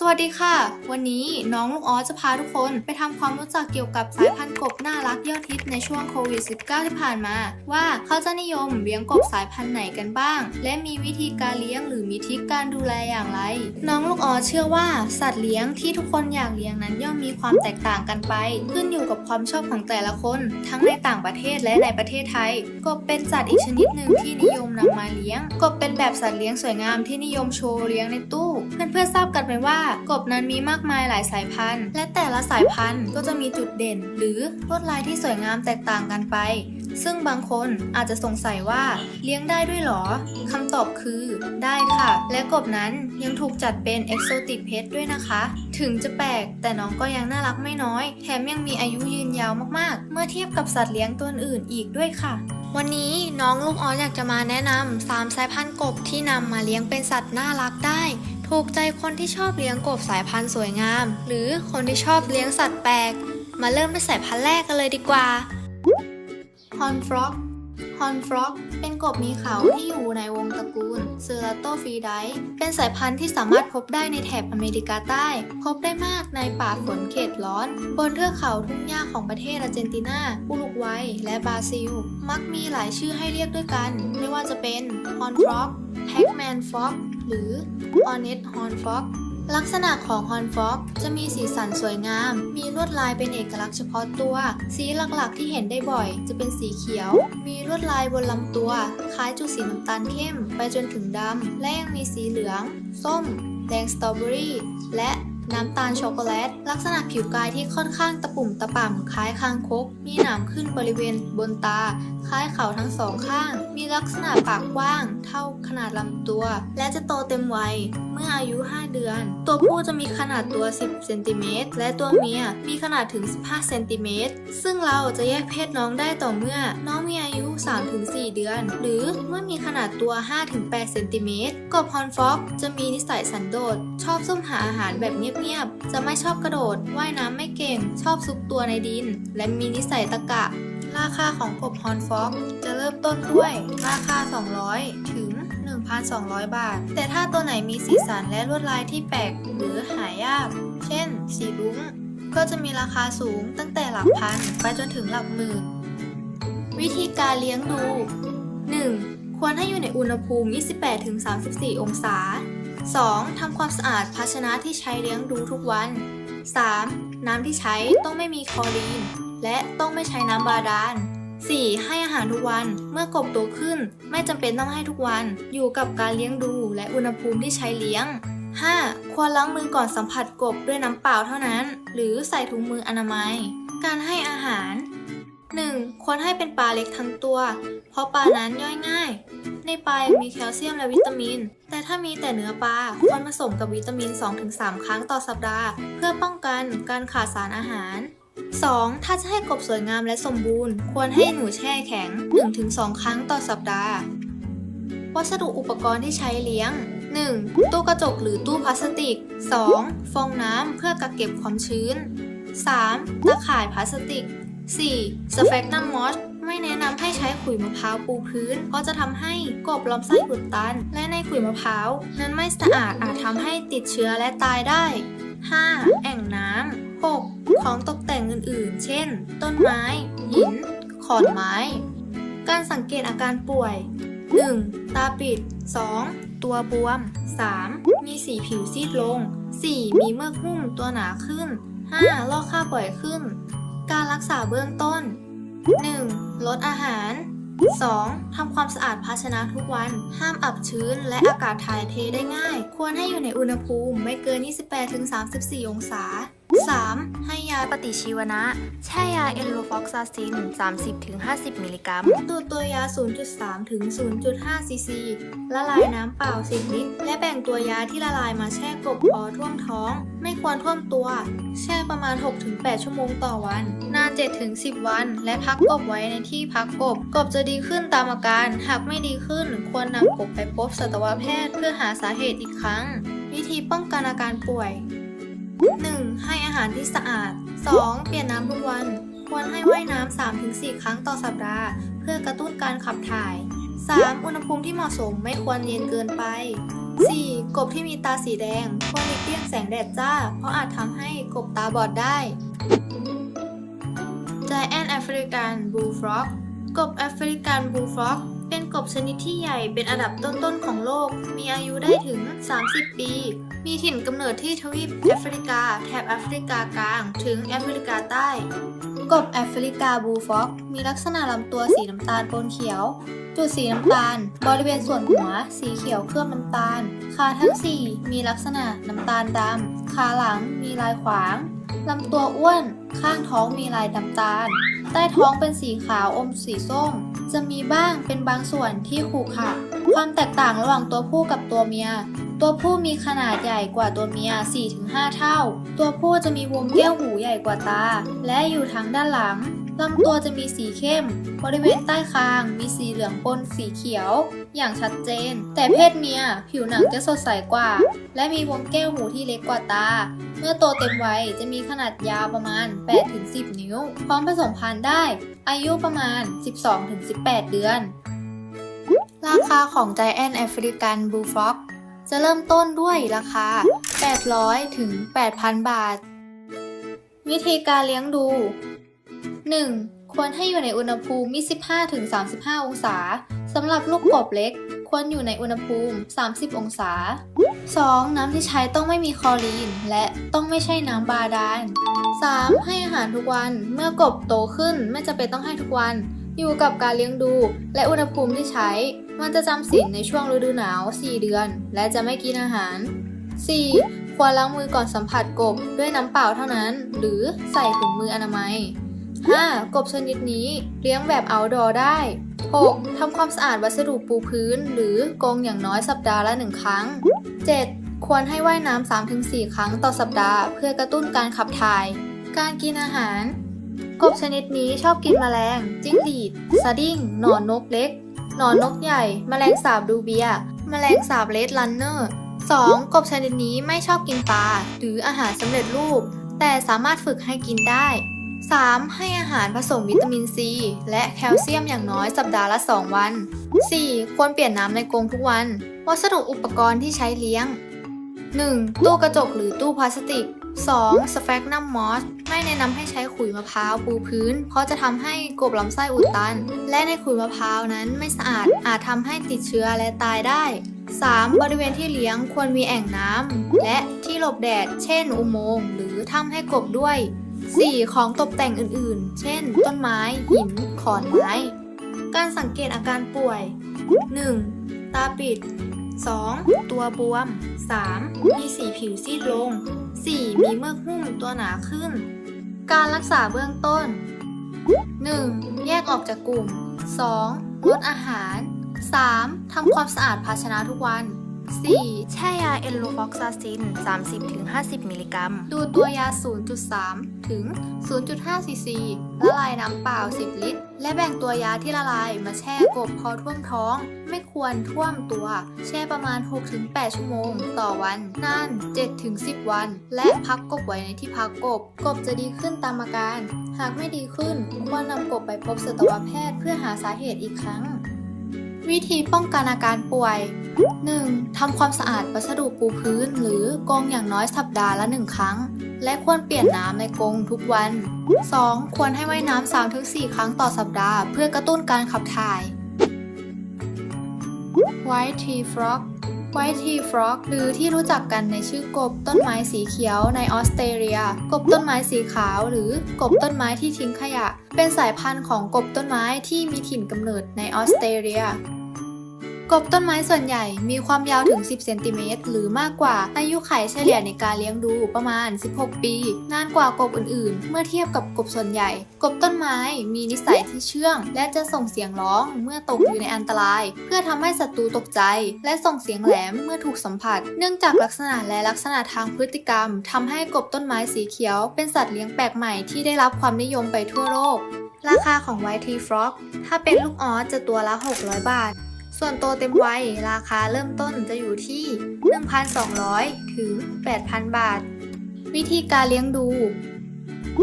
สวัสดีค่ะ วันนี้น้องลูกออสจะพาทุกคนไปทำความรู้จักเกี่ยวกับสายพันธุ์กบน่ารักยอดฮิตในช่วงโควิด -19 ที่ผ่านมา ว่าเขาจะนิยมเลี้ยงกบสายพันธุ์ไหนกันบ้าง และมีวิธีการเลี้ยงหรือมีทริคการดูแลอย่างไร น้องลูกออสเชื่อว่าสัตว์เลี้ยงที่ทุกคนอยากเลี้ยงนั้นย่อมมีความแตกต่างกันไป ขึ้นอยู่กับความชอบของแต่ละคน ทั้งในต่างประเทศและในประเทศไทยกบเป็นสัตว์อีกชนิดหนึ่งที่นิยมนำมาเลี้ยง กบเป็นแบบสัตว์เลี้ยงสวยงามที่นิยมโชว์เลี้ยงในตู้เพื่อนๆทราบกันไหมว่ากบนั้นมีมากมายหลายสายพันธุ์ และแต่ละสายพันธุ์ก็จะมีจุดเด่น หรือลวดลายที่สวยงามแตกต่างกันไป ซึ่งบางคนอาจจะสงสัยว่าเลี้ยงได้ด้วยหรอคำตอบคือได้ค่ะ และกบนั้นยังถูกจัดเป็น Exotic Pet ด้วยนะคะ ถึงจะแปลกแต่น้องก็ยังน่ารักไม่น้อย แถมยังมีอายุยืนยาวมากๆ เมื่อเทียบกับสัตว์เลี้ยงตัวอื่นอีกด้วยค่ะวันนี้น้องลูกออสอยากจะมาแนะนำ3สายพันธุ์กบที่นำมาเลี้ยงเป็นสัตว์น่ารักได้ ถูกใจคนที่ชอบเลี้ยงกบสายพันธุ์สวยงาม หรือคนที่ชอบเลี้ยงสัตว์แปลก มาเริ่มด้วยสายพันธุ์แรกกันเลยดีกว่าฮอนฟรอกฮอนฟรอกเป็นกบมีเขาที่อยู่ในวงตระกูลเซอร์โตฟีไดเป็นสายพันธุ์ที่สามารถพบได้ในแถบอเมริกาใต้ พบได้มากในป่าฝนเขตร้อน บนเทือกเขาทุ่งหญ้าของประเทศอาร์เจนตินา อุรุกวัย และบราซิล มักมีหลายชื่อให้เรียกด้วยกัน ไม่ว่าจะเป็นฮอนฟ หรือออเนตฮอนฟรอกลักษณะของฮอนฟ็อกจะมีสีสันสวยงาม มีลวดลายเป็นเอกลักษณ์เฉพาะตัว สีหลักๆที่เห็นได้บ่อย จะเป็นสีเขียว มีลวดลายบนลำตัว คล้ายจุดสีน้ำตาลเข้ม ไปจนถึงดำ และยังมีสีเหลือง ส้ม แดงสตรอเบอรี่ และ น้ำตาลช็อกโกแลต ลักษณะผิวกายที่ค่อนข้างตะปุ่มตะป่ำคล้ายคางคก มีหนามขึ้นบริเวณบนตา คล้ายเขาทั้งสองข้าง มีลักษณะปากกว้าง เท่าขนาดลำตัว และจะโตเต็มวัย เมื่ออายุ 5 เดือน ตัวผู้จะมีขนาดตัว 10 เซนติเมตร และตัวเมียมีขนาดถึง 15 เซนติเมตร ซึ่งเราจะแยกเพศน้องได้ต่อเมื่อ น้องมีอายุ 3-4 เดือน หรือเมื่อมีขนาดตัว 5-8 เซนติเมตรกบฮอนฟ็อกจะมีนิสัยสันโดษ ชอบซุ่มหาอาหารแบบเงียบๆ จะไม่ชอบกระโดด ว่ายน้ำไม่เก่ง ชอบซุกตัวในดิน และมีนิสัยตะกะ ราคาของกบฮอนฟ็อกจะเริ่มต้นด้วย ราคา 200 ถึง 1,200 บาท แต่ถ้าตัวไหนมีสีสันและลวดลายที่แปลกหรือหายาก เช่น สีรุ้ง ก็จะมีราคาสูงตั้งแต่หลักพันไปจนถึงหลักหมื่น วิธีการเลี้ยงดู 1. ควรให้อยู่ในอุณหภูมิ 28-34 องศา 2. ทำความสะอาดภาชนะที่ใช้เลี้ยงดูทุกวัน 3. น้ำที่ใช้ต้องไม่มีคลอรีน และต้องไม่ใช้น้ำบาดาล 4. ให้อาหารทุกวันเมื่อกบโตขึ้น ไม่จำเป็นต้องให้ทุกวัน อยู่กับการเลี้ยงดูและอุณหภูมิที่ใช้เลี้ยง 5. ควรล้างมือก่อนสัมผัสกบด้วยน้ำเปล่าเท่านั้น หรือใส่ถุงมืออนามัย การให้อาหาร 1. ควรให้เป็นปลาเล็กทั้งตัว เพราะปลานั้นย่อยง่าย ในปลายังมีแคลเซียมและวิตามิน แต่ถ้ามีแต่เนื้อปลาควรผสมกับวิตามิน 2-3 ครั้งต่อสัปดาห์ เพื่อป้องกันการขาดสารอาหาร 2. ถ้าจะให้กบสวยงามและสมบูรณ์ ควรให้หนูแช่แข็ง 1-2 ครั้งต่อสัปดาห์ วัสดุอุปกรณ์ที่ใช้เลี้ยง 1. ตู้กระจกหรือตู้พลาสติก 2. ฟองน้ำเพื่อกักเก็บความชื้น 3. ตะข่ายพลาสติก 4. สเฟกนัมมอส ไม่แนะนำให้ใช้ขุยมะพร้าวปูพื้น เพราะจะทำให้กบลำไส้อุดตัน และในขุยมะพร้าวนั้นไม่สะอาดอาจทำให้ติดเชื้อและตายได้ 5. แอ่งน้ำ 6. ของตกแต่งอื่นๆ เช่น ต้นไม้ หิน ขอนไม้ การสังเกตอาการป่วย 1. ตาปิด 2. ตัวบวม 3. มีสีผิวซีดลง 4. มีเมือกหุ้มตัวหนาขึ้น 5. ลอกค่าบ่อยขึ้น การรักษาเบื้องต้น 1. ลดอาหาร 2. ทำความสะอาดภาชนะทุกวัน ห้ามอับชื้นและอากาศถ่ายเทได้ง่าย ควรให้อยู่ในอุณหภูมิไม่เกิน 28-34 องศา 3. ให้ยาปฏิชีวนะ แช่ยาเอนโลฟอกซาซิน 30-50 มิลลิกรัมดูดตัวยา 0.3 ถึง 0.5 ซีซี ละลายน้ำเปล่า 10 ลิตร และแบ่งตัวยาที่ละลายมาแช่กบพอท่วมท้อง ไม่ควรท่วมตัว แช่ประมาณ 6-8 ชั่วโมงต่อวัน นาน 7-10 วัน และพักกบไว้ในที่พักกบ กบจะดีขึ้นตามอาการ หากไม่ดีขึ้น ควรนำกบไปพบสัตวแพทย์เพื่อหาสาเหตุอีกครั้ง วิธีป้องกันอาการป่วย 1. ให้อาหารที่สะอาด 2. เปลี่ยนน้ำทุกวัน ควรให้ว่ายน้ำ 3-4 ครั้งต่อสัปดาห์ เพื่อกระตุ้นการขับถ่าย 3. อุณหภูมิที่เหมาะสมไม่ควรเย็นเกินไป 4. กบที่มีตาสีแดง ควรหลีกเลี่ยงแสงแดดจ้า เพราะอาจทำให้กบตาบอดได้ Giant African Bullfrog กบแอฟริกันบูลฟรอกเป็นกบชนิดที่ใหญ่เป็นอันดับต้นๆของโลก มีอายุได้ถึง 30 ปี มีถิ่นกำเนิดที่ทวีปแอฟริกา แถบแอฟริกากลาง ถึงแอฟริกาใต้ กบแอฟริกาบูฟรอก มีลักษณะลำตัวสีน้ำตาลปนเขียว จุดสีน้ำตาล บริเวณส่วนหัว สีเขียวเคลือบน้ำตาล ขาทั้ง 4 มีลักษณะน้ำตาลดำขาหลังมีลายขวางลำตัวอ้วน ข้างท้องมีลายดำตาล ต้ท้องเป็นสีขาวอมสีส้ม จะมีบ้างเป็นบางส่วนที่ขรุขระความแตกต่างระหว่างตัวผู้กับตัวเมีย ตัวผู้มีขนาดใหญ่กว่าตัวเมีย 4-5 เท่า ตัวผู้จะมีวงแก้วหูใหญ่กว่าตา และอยู่ทางด้านหลัง ลำตัวจะมีสีเข้ม บริเวณใต้คางมีสีเหลืองปนสีเขียว อย่างชัดเจน แต่เพศเมียผิวหนังจะสดใสกว่า และมีวงแก้วหูที่เล็กกว่าตา เมื่อโตเต็มวัยจะมีขนาดยาวประมาณ 8-10 นิ้ว พร้อมผสมพันธุ์ได้ อายุประมาณ 12-18 เดือน ราคาของ Giant African Bullfrog จะเริ่มต้นด้วยราคา 800 ถึง 8,000 บาท วิธีการเลี้ยงดู 1. ควรให้อยู่ในอุณหภูมิ25ถึง35 องศาสำหรับลูกกบเล็ก ควรอยู่ในอุณหภูมิ 30 องศา 2. น้ำที่ใช้ต้องไม่มีคลอรีน และต้องไม่ใช่น้ำบาดาล 3. ให้อาหารทุกวันเมื่อกบโตขึ้นไม่จำเป็นต้องให้ทุกวัน อยู่กับการเลี้ยงดู และอุณหภูมิที่ใช้ มันจะจำศีลในช่วงฤดูหนาว 4 เดือน และจะไม่กินอาหาร 4. ควรล้างมือก่อนสัมผัสกบด้วยน้ำเปล่าเท่านั้น หรือใส่ถุงมืออนามัย 5. กบชนิดนี้เลี้ยงแบบ outdoor ได้ 6. ทำความสะอาดวัสดุปูพื้น หรือกรงอย่างน้อยสัปดาห์ละ 1 ครั้ง 7. ควรให้ว่ายน้ำ 3-4 ครั้งต่อสัปดาห์ เพื่อกระตุ้นการขับถ่าย การกินอาหาร กบชนิดนี้ชอบกินแมลง จิ้งหรีดสดิ้งหนอนนกเล็ก หนอนนกใหญ่ แมลงสาบดูเบีย แมลงสาบเลดลันเนอร์ 2. กบชนิดนี้ไม่ชอบกินปลาหรืออาหารสำเร็จรูป แต่สามารถฝึกให้กินได้ 3. ให้อาหารผสมวิตามินซี และแคลเซียมอย่างน้อยสัปดาห์ละ 2 วัน 4. ควรเปลี่ยนน้ำในกรงทุกวัน วัสดุอุปกรณ์ที่ใช้เลี้ยง 1. ตู้กระจกหรือตู้พลาสติก 2. สแฟกนัมมอสไม่แนะนำให้ใช้ขุยมะพร้าวปูพื้น เพราะจะทำให้กบลำไส้อุดตัน และในขุยมะพร้าวนั้นไม่สะอาดอาจทำให้ติดเชื้อและตายได้ 3. บริเวณที่เลี้ยงควรมีแอ่งน้ำและที่หลบแดด เช่น อุโมงค์หรือถ้ำให้กบด้วย 4. ของตกแต่งอื่นๆ เช่น ต้นไม้ หิน ขอนไม้ การสังเกตอาการป่วย 1. ตาปิด 2. ตัวบวม 3. มีสีผิวซีดลง 4. มีเมือกหุ้มตัวหนาขึ้น การรักษาเบื้องต้น 1. แยกออกจากกลุ่ม 2. ลดอาหาร 3. ทำความสะอาดภาชนะทุกวัน 4. แช่ยาเอลโลฟอกซาซิน 30-50 มิลลิกรัม ดูตัวยา 0.3 ถึง 0.5 ซีซี ละลายน้ำเปล่า 10 ลิตร และแบ่งตัวยาที่ละลายมาแช่กบพอท่วมท้อง ไม่ควรท่วมตัว แช่ประมาณ 6-8 ชั่วโมง ต่อวันนาน 7-10 วัน และพักกบไว้ในที่พักกบ กบจะดีขึ้นตามอาการ หากไม่ดีขึ้น ควรนำกบไปพบสัตวแพทย์เพื่อหาสาเหตุอีกครั้ง วิธีป้องกันอาการป่วย 1. ทำความสะอาดวัสดุปูพื้น หรือกรงอย่างน้อยสัปดาห์ละ 1 ครั้ง และควรเปลี่ยนน้ำในกรงทุกวัน 2. ควรให้ว่ายน้ำ 3-4 ครั้งต่อสัปดาห์ เพื่อกระตุ้นการขับถ่าย White Tea Frog White Tea Frog หรือที่รู้จักกันในชื่อกบต้นไม้สีเขียวในออสเตรเลีย กบต้นไม้สีขาว หรือกบต้นไม้ที่ทิ้งขยะ เป็นสายพันธุ์ของกบต้นไม้ที่มีถิ่นกำเนิดในออสเตรเลีย กบต้นไม้ส่วนใหญ่มีความยาวถึง 10 เซนติเมตรหรือมากกว่า อายุไขเฉลี่ยในการเลี้ยงดูประมาณ 16 ปี นานกว่ากบอื่นๆ เมื่อเทียบกับกบส่วนใหญ่ กบต้นไม้มีนิสัยที่เชื่อง และจะส่งเสียงร้องเมื่อตกอยู่ในอันตราย เพื่อทำให้ศัตรูตกใจ และส่งเสียงแหลมเมื่อถูกสัมผัส เนื่องจากลักษณะและลักษณะทางพฤติกรรมทำให้กบต้นไม้สีเขียว เป็นสัตว์เลี้ยงแปลกใหม่ที่ได้รับความนิยมไปทั่วโลก ราคาของ White Tea Frog ถ้าเป็นลูกออสจะตัวละ 600 บาท ส่วนโตเต็มวัยราคาเริ่มต้นจะอยู่ที่ 1,200 ถึง 8,000 บาท วิธีการเลี้ยงดู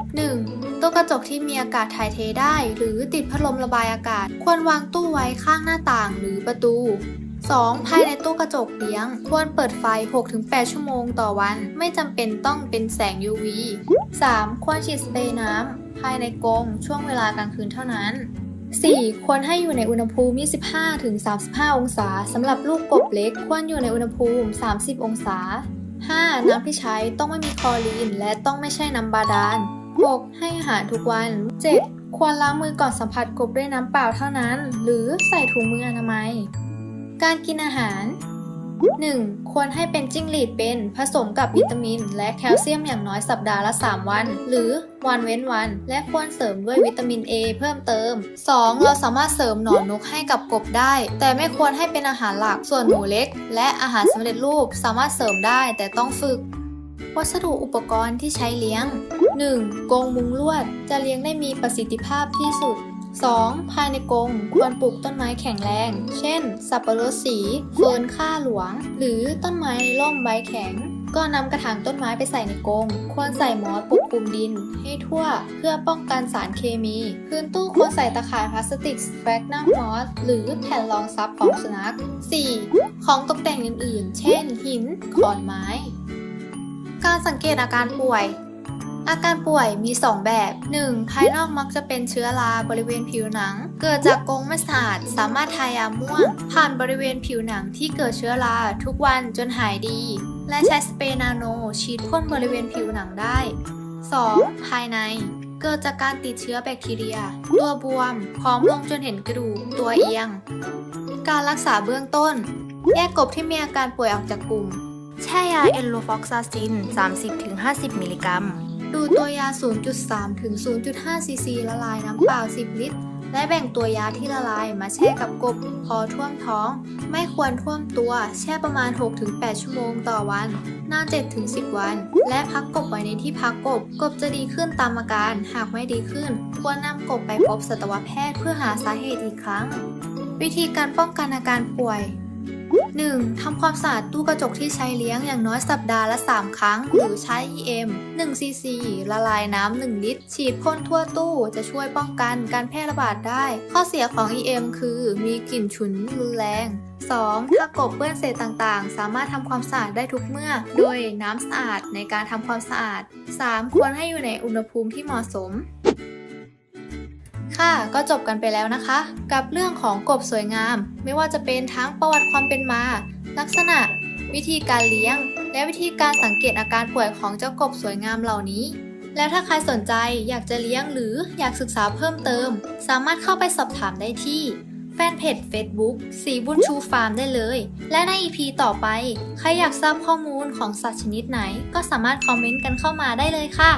1. ตู้กระจกที่มีอากาศถ่ายเทได้ หรือติดพัดลมระบายอากาศ ควรวางตู้ไว้ข้างหน้าต่างหรือประตู 2. ภายในตู้กระจกเลี้ยง ควรเปิดไฟ 6-8 ชั่วโมงต่อวัน ไม่จำเป็นต้องเป็นแสง UV 3. ควรฉีดสเปรย์น้ำภายในกรงช่วงเวลากลางคืนเท่านั้น 4. ควรให้อยู่ในอุณหภูมิ 25-35 องศาสำหรับลูกกบเล็กควรอยู่ในอุณหภูมิ 30 องศา 5. น้ำที่ใช้ต้องไม่มีคลอรีน และต้องไม่ใช่น้ำบาดาล 6. ให้อาหารทุกวัน 7. ควรล้างมือก่อนสัมผัสกบด้วยน้ำเปล่าเท่านั้น หรือใส่ถุงมืออนามัย การกินอาหาร 1. ควรให้เป็นจิ้งหรีดเป็นผสมกับวิตามิน และแคลเซียมอย่างน้อยสัปดาห์ละ 3 วัน หรือวันเว้นวัน และควรเสริมด้วยวิตามิน A เพิ่มเติม 2. เราสามารถเสริมหนอนนกให้กับกบได้ แต่ไม่ควรให้เป็นอาหารหลักส่วนหนูเล็ก และอาหารสำเร็จรูปสามารถเสริมได้แต่ต้องฝึก วัสดุอุปกรณ์ที่ใช้เลี้ยง 1. กรงมุงลวดจะเลี้ยงได้มีประสิทธิภาพที่สุด 2. ภายในกรงควรปลูกต้นไม้แข็งแรง เช่น สับปะรดสี เฟิร์นข้าหลวง หรือต้นไม้ในร่มใบแข็ง ก็นำกระถางต้นไม้ไปใส่ในกรงควรใส่หมอสปกคลุมดิน ให้ทั่วเพื่อป้องกันสารเคมี พื้นตู้ควรใส่ตะข่ายพลาสติกแฟกนัมมอสหรือแผ่นรองซับของสุนัข 4. ของตกแต่งอื่นๆ เช่น หิน ขอนไม้ การสังเกตอาการป่วย อาการป่วยมี 2 แบบ 1. ภายนอกมักจะเป็นเชื้อราบริเวณผิวหนัง เกิดจากกรงไม่สะอาด สามารถทายาม่วง ผ่านบริเวณผิวหนังที่เกิดเชื้อราทุกวันจนหายดี และใช้สเปรย์นาโนฉีดพ่นบริเวณผิวหนังได้ 2. ภายในเกิดจากการติดเชื้อแบคทีเรีย ตัวบวมพร้อมลงจนเห็นกระดูกตัวเอียง การรักษาเบื้องต้น แยกกบที่มีอาการป่วยออกจากกลุ่ม แช่ยาเอลโลฟอกซาซิน 30-50 มิลลิกรัม ดูตัวยา 0.3 ถึง 0.5 ซีซีละลายน้ำเปล่า 10 ลิตร และแบ่งตัวยาที่ละลายมาแช่กับกบ พอท่วมท้อง ไม่ควรท่วมตัว แช่ประมาณ 6-8 ชั่วโมงต่อวันนาน7-10 วัน และพักกบไว้ในที่พักกบ กบจะดีขึ้นตามอาการ หากไม่ดีขึ้น ควรนำกบไปพบสัตวแพทย์เพื่อหาสาเหตุอีกครั้ง วิธีการป้องกันอาการป่วย 1. ทำความสะอาดตู้กระจกที่ใช้เลี้ยงอย่างน้อยสัปดาห์ละ 3 ครั้ง หรือใช้ EM 1 cc ละลายน้ำ1ลิตร ฉีดพ่นทั่วตู้จะช่วยป้องกันการแพร่ระบาดได้ ข้อเสียของ EM คือมีกลิ่นฉุนรุนแรง 2. ถ้ากบเปื้อนเศษต่างๆ สามารถทำความสะอาดได้ทุกเมื่อ โดยน้ำสะอาดในการทำความสะอาด 3. ควรให้อยู่ในอุณหภูมิที่เหมาะสม ค่ะก็จบกันไปแล้วนะคะ กับเรื่องของกบสวยงาม ไม่ว่าจะเป็นทั้งประวัติความเป็นมา ลักษณะ วิธีการเลี้ยง และวิธีการสังเกตอาการป่วยของเจ้ากบสวยงามเหล่านี้ แล้วถ้าใครสนใจอยากจะเลี้ยงหรืออยากศึกษาเพิ่มเติม สามารถเข้าไปสอบถามได้ที่แฟนเพจ Facebook สีบุญชูฟาร์มได้เลย และใน EP ต่อไป ใครอยากทราบข้อมูลของสัตว์ชนิดไหน ก็สามารถคอมเมนต์กันเข้ามาได้เลยค่ะ